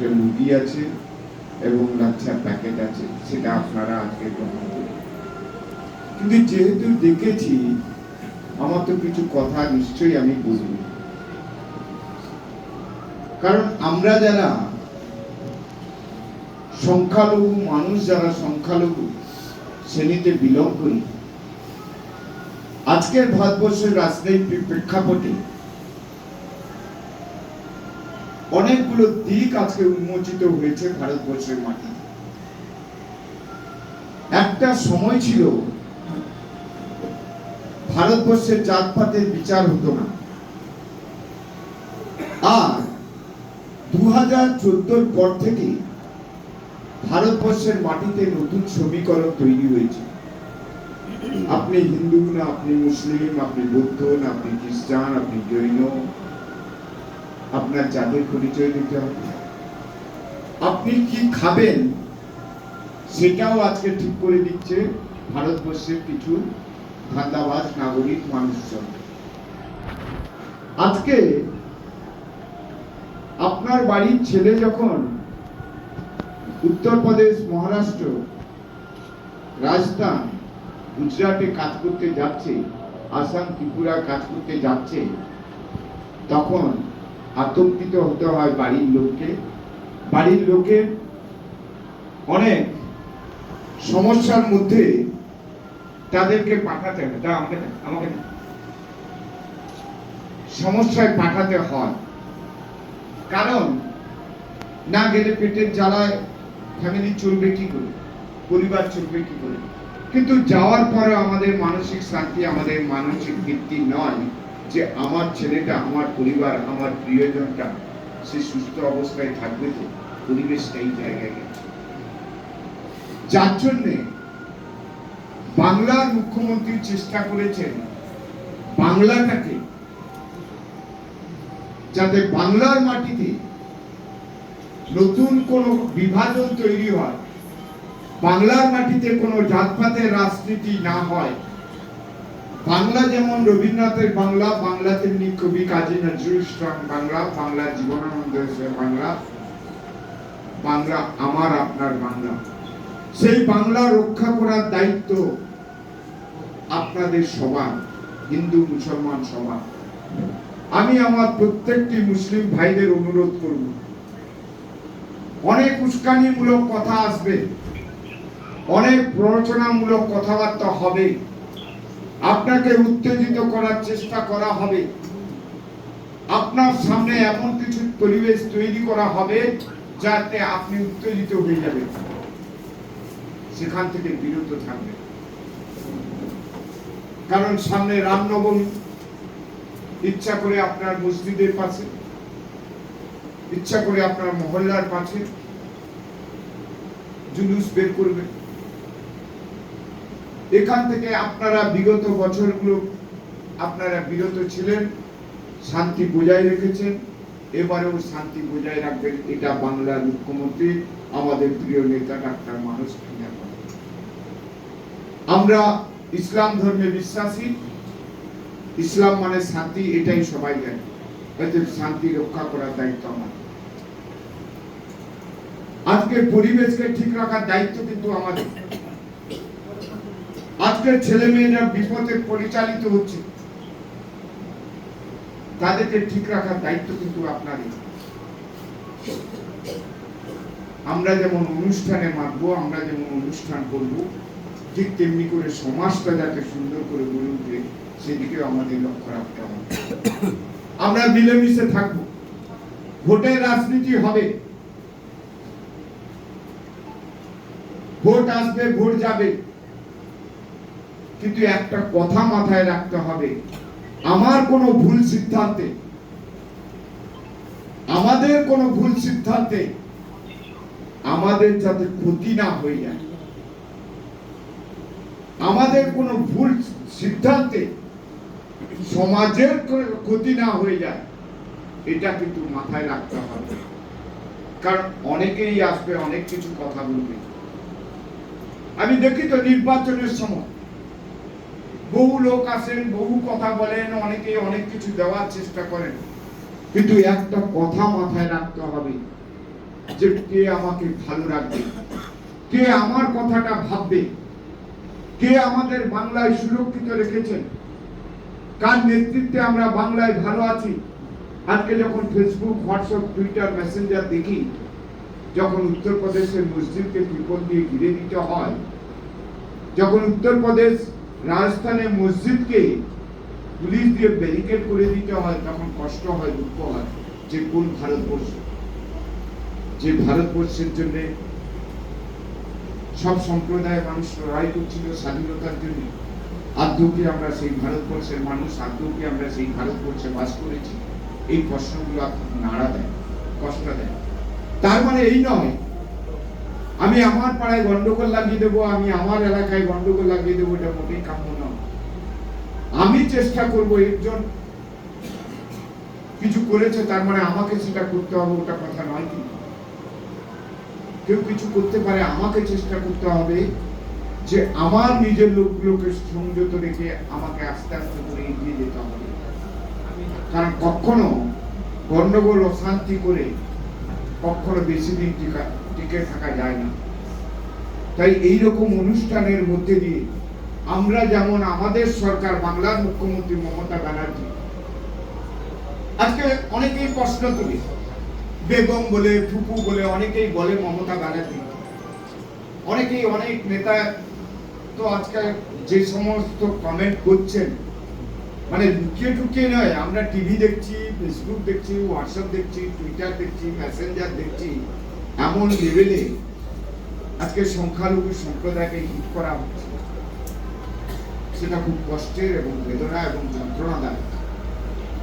একটা মুরগি আছে এবং লাচ্ছার প্যাকেট আছে, সেটা আপনারা আজকে গ্রহণ করুন। কিন্তু যেহেতু দেখেছি, আমার তো কিছু কথা নিশ্চয়ই আমি বলব। কারণ আমরা যারা সংখ্যালঘু মানুষ, যারা সংখ্যালঘু, শ্রেণীতে বিলং করি, আজকের ভারতবর্ষের রাজনৈতিক প্রেক্ষাপটে অনেকগুলো দিক আজকে উন্মোচিত হয়েছে ভারতবর্ষের মাটি একটা সময় ছিল, ভারতবর্ষের জাতপাতের বিচার হতো না। আর দু হাজার পর থেকে ভারতবর্ষের মাটিতে নতুন সমীকরণ তৈরি হয়েছে। আপনি হিন্দু না, আপনি মুসলিম, আপনি বৌদ্ধ না, আপনি খ্রিস্টান, আপনি জৈন আপনার জাতির পরিচয় দিতে হবে। আপনি কি খাবেন? সেটাও আজকে ঠিক করে দিচ্ছে ভারতবর্ষের কিছু ধান্দাবাজ নাগরিক মানুষজন। আজকে আপনার বাড়ির ছেলে যখন উত্তরপ্রদেশ, মহারাষ্ট্র, রাজস্থান, গুজরাটে কাজ করতে যাচ্ছে, আসাম, ত্রিপুরা কাজ করতে যাচ্ছে, তখন আতঙ্কিত হতে হয় বাড়ির লোককে। বাড়ির লোকের অনেক সমস্যার মধ্যে তাদেরকে পাঠাতে হয়। তা আমাকে আমাকে সমস্যায় পাঠাতে হয়। কারণ না গেলে পেটের জ্বালায় ফ্যামিলি চলবে কি করে? পরিবার চলবে কি করে? কিন্তু যাওয়ার পরে আমাদের মানসিক শান্তি, আমাদের মানসিক তৃপ্তি নয়। যে আমার ছেলেটা, আমার পরিবার, আমার প্রিয়জনটা, সে সুস্থ অবস্থায় থাকবে তো পরিবেশটা এই জায়গায় গেছে। যার জন্যে বাংলার মুখ্যমন্ত্রী চেষ্টা করেছেন বাংলাটাকে যাতে বাংলার মাটিতে নতুন কোন বিভাজন তৈরি হয়, বাংলার মাটিতে কোনো জাতপাতের রাজনীতি না হয় বাংলা যেমন রবীন্দ্রনাথের বাংলা বাংলা তেমনি কবি কাজী নজরুল ইসলাম বাংলা বাংলা জীবনানন্দ বাংলা বাংলা আমার, আপনার বাংলা। সেই বাংলা রক্ষা করার দায়িত্ব আপনাদের সবার, হিন্দু, মুসলমান সবার। আমি আমার প্রত্যেকটি মুসলিম ভাইদের অনুরোধ করব, অনেক উস্কানিমূলক কথা আসবে, অনেক প্ররোচনামূলক কথাবার্তা হবে। আপনাকে উত্তেজিত করার চেষ্টা করা হবে। আপনার সামনে এমন কিছু পরিবেশ তৈরি করা হবে যাতে আপনি উত্তেজিত হয়ে যাবেন। সেখান থেকে বিরত থাকবেন। কারণ সামনে রামনবমী। ইচ্ছা করে আপনার মসজিদের পাশে। ইচ্ছা করে আপনার মহল্লার পাশে। জুলুস বের করবেন। এখান থেকে আপনারা বিগত বছরগুলো আপনারা বিরত ছিলেন, শান্তি বজায় রেখেছেন, এবারেও শান্তি বজায় রাখবেন, এটা বাংলার মুখ্যমন্ত্রী, আমাদের প্রিয় নেতা ডাক্তার মানুষ আমরা ইসলাম ধর্মে বিশ্বাসী, ইসলাম মানে শান্তি, এটাই সবাই জানে। অতএব শান্তি রক্ষা করার দায়িত্ব আমার। আজকে পরিবেশকে ঠিক রাখার দায়িত্ব কিন্তু আমাদের। আজকের ছেলে মেয়েরা বিপদে পরিচালিত হচ্ছে। তাদেরকে ঠিক রাখার দায়িত্ব কিন্তু আপনারই। আমরা যেমন অনুষ্ঠানে মানবো আমরা যেমন অনুষ্ঠান করব, ঠিক তেমনি করে সমাজটা যাতে সুন্দর করে গড়ে উঠে সেদিকেও আমাদের লক্ষ্য রাখতে হবে। আমরা মিলেমিশে থাকব। ভোটের রাজনীতি হবে। ভোট আসবে, ভোট যাবে। কিন্তু একটা কথা মাথায় রাখতে হবে। আমার কোনো ভুল সিদ্ধান্তে, আমাদের কোনো ভুল সিদ্ধান্তে আমাদের যাতে ক্ষতি না হয়ে যায়। আমাদের কোনো ভুল সিদ্ধান্তে সমাজের ক্ষতি না হয়ে যায়, এটা কিন্তু মাথায় রাখতে হবে। কারণ অনেকেই আসবে, অনেক কিছু কথা বলবে। আমি দেখি তো নির্বাচনের সময় বহু লোক আসেন, বহু কথা বলেন, অনেকে অনেক কিছু দেওয়ার চেষ্টা করেন। কিন্তু একটা কথা মাথায় রাখতে হবে যে কে আমাকে ভালো রাখবে, কে আমার কথাটা ভাববে, কে আমাদের বাংলায় সুরক্ষিত রেখেছেন, কার নেতৃত্বে আমরা বাংলায় ভালো আছি। আজকে যখন ফেসবুক হোয়াটসঅ্যাপ টুইটার মেসেঞ্জার দেখি, যখন উত্তরপ্রদেশের মসজিদকে বিপদ দিয়ে ঘিরে দিতে হয়, যখন উত্তরপ্রদেশ রাজস্থানে মসজিদকে পুলিশ দিয়ে ব্যারিকেড করে দিতে হয়, তখন কষ্ট হয়, দুঃখ হয় যে কোন ভারতবর্ষ? যে ভারতবর্ষের জন্য সব সম্প্রদায়ের মানুষ লড়াই করছিল স্বাধীনতার জন্য। আদৌ কি আমরা সেই ভারতবর্ষের মানুষ আদৌ কি আমরা সেই ভারতবর্ষে বাস করেছি। এই প্রশ্নগুলো নাড়া দেয়, কষ্ট দেয়। তার মানে এই নয় আমি আমার পাড়ায় গন্ডগোল লাগিয়ে দেবো, আমি আমার এলাকায় গন্ডগোল লাগিয়ে দেবো, এটা মোটেই কাম্য নয়। আমি চেষ্টা করব, একজন কিছু করেছে, তার মানে আমাকে সেটা করতে হবে, ওটা কথা নয় কিন্তু। কেউ কিছু করতে পারে, আমাকে চেষ্টা করতে হবে যে আমার নিজের লোকগুলোকে সংযত রেখে আমাকে আস্তে আস্তে করে এগিয়ে যেতে হবে। কারণ কখনো গন্ডগোল, অশান্তি করে কখনো বেশি দিন টিকা- টিকে থাকা যায় না। তাই এই রকম অনুষ্ঠানের মধ্যে দিয়ে আমরা যেমন আমাদের সরকার, বাংলার মুখ্যমন্ত্রী মমতা ব্যানার্জি, আজকে অনেকেই প্রশ্ন তুলি, বেগম বলে, ফুপু বলে, অনেকেই বলে মমতা ব্যানার্জি। অনেকেই, অনেক নেতা তো আজকাল যে সমস্ত কমেন্ট করছেন মানে লুকিয়ে টুকিয়ে নয়, আমরা টিভি দেখছি ফেসবুক দেখছি হোয়াটসঅ্যাপ দেখছি টুইটার দেখছি মেসেঞ্জার দেখছি, এমন লেভেলে আজকে সংখ্যালঘু সম্প্রদায়কে হিট করা হচ্ছে। সেটা খুব কষ্টের এবং বেদনা এবং যন্ত্রণাদায়ক।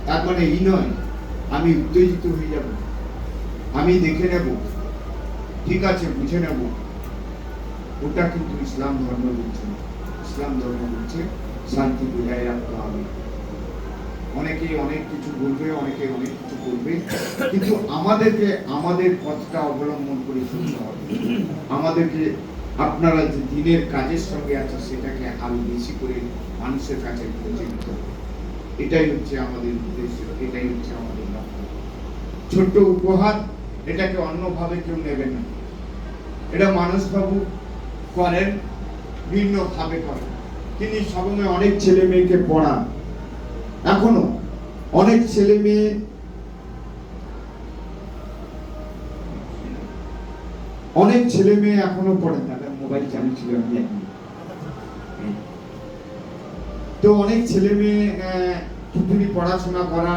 তার মানে এই নয়, আমি উত্তেজিত হয়ে যাব। আমি দেখে নেব, ঠিক আছে, বুঝে নেব, ওটা কিন্তু ইসলাম ধর্ম বলছে ইসলাম ধর্ম বলছে, শান্তি বজায় রাখতে হবে। অনেকেই অনেক কিছু বলবে, অনেকে অনেক কিছু বলবে। কিন্তু আমাদেরকে, আমাদের পথটা অবলম্বন করে চলতে হবে। আমাদেরকে, আপনারা যে দিনের কাজের সঙ্গে আছে সেটাকে আরও বেশি করে মানুষের কাছে পৌঁছে এটাই হচ্ছে আমাদের উদ্দেশ্য, এটাই হচ্ছে আমাদের লক্ষ্য। ছোট্ট উপহার, এটাকে অন্যভাবে কেউ নেবে না। এটা মানসবাবু করেন, ভিন্নভাবে করেন। তিনি সবসময় অনেক ছেলে মেয়েকে পড়ান। এখনও অনেক ছেলে মেয়ে অনেক ছেলে মেয়ে এখনও পড়ে দাদা মোবাইল চালু ছিল। তো অনেক ছেলে মেয়ে পড়াশোনা করা